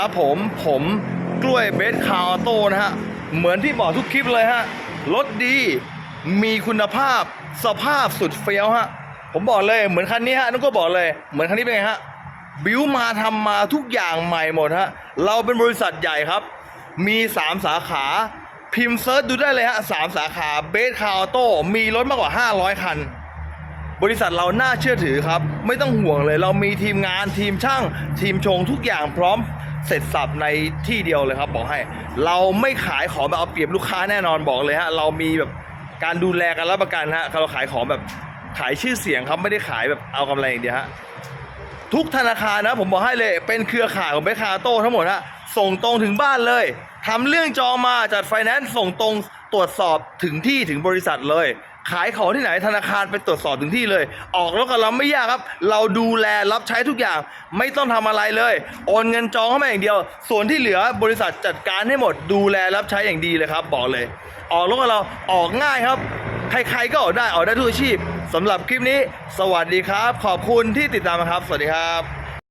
ครับผมผมกล้วยเบสคาร์ออโต้นะฮะ เหมือนที่บอกทุกคลิปเลยฮะ รถดีมีคุณภาพสภาพสุดเฟี้ยวฮะ ผมบอกเลยเหมือนคันนี้ฮะนุกก็บอกเลย เหมือนคันนี้เป็นไงฮะ บิวมาทำมาทุกอย่างใหม่หมดฮะ เราเป็นบริษัทใหญ่ครับ มี 3 สาขาพิมพ์เซิร์ชดูได้เลยฮะสามสาขาเบสคาร์ออโต้มีรถมากกว่า 500 คัน บริษัทเราน่าเชื่อถือครับ ไม่ต้องห่วงเลย เรามีทีมงานทีมช่าง ทีมชงทุกอย่างพร้อม เสร็จสับในที่เดียวเลยครับบอกให้ เราไม่ขายของแบบเอาเปรียบลูกค้าแน่นอนบอกเลยฮะเรามีแบบการดูแลกันรับประกันฮะเราขายของแบบขายชื่อเสียงครับไม่ได้ขายแบบเอากำไรอย่างเดียวฮะทุกธนาคารนะผมบอกให้เลยเป็นเครือข่ายของเบคาโต้ทั้งหมดฮะส่งตรงถึงบ้านเลยทำเรื่องจองมาจัดไฟแนนซ์ส่งตรงตรวจสอบถึงที่ถึงบริษัทเลย ขายของที่ไหนธนาคารไปตรวจสอบถึงที่เลย ออกรถกับเราไม่ยากครับ เราดูแลรับใช้ทุกอย่าง ไม่ต้องทำอะไรเลย โอนเงินจองเข้ามาอย่างเดียว ส่วนที่เหลือบริษัทจัดการให้หมด ดูแลรับใช้อย่างดีเลยครับ บอกเลย ออกรถกับเราออกง่ายครับ ใครๆก็ออกได้ออกได้ทุกอาชีพสำหรับคลิปนี้ สวัสดีครับ ขอบคุณที่ติดตามครับ สวัสดีครับ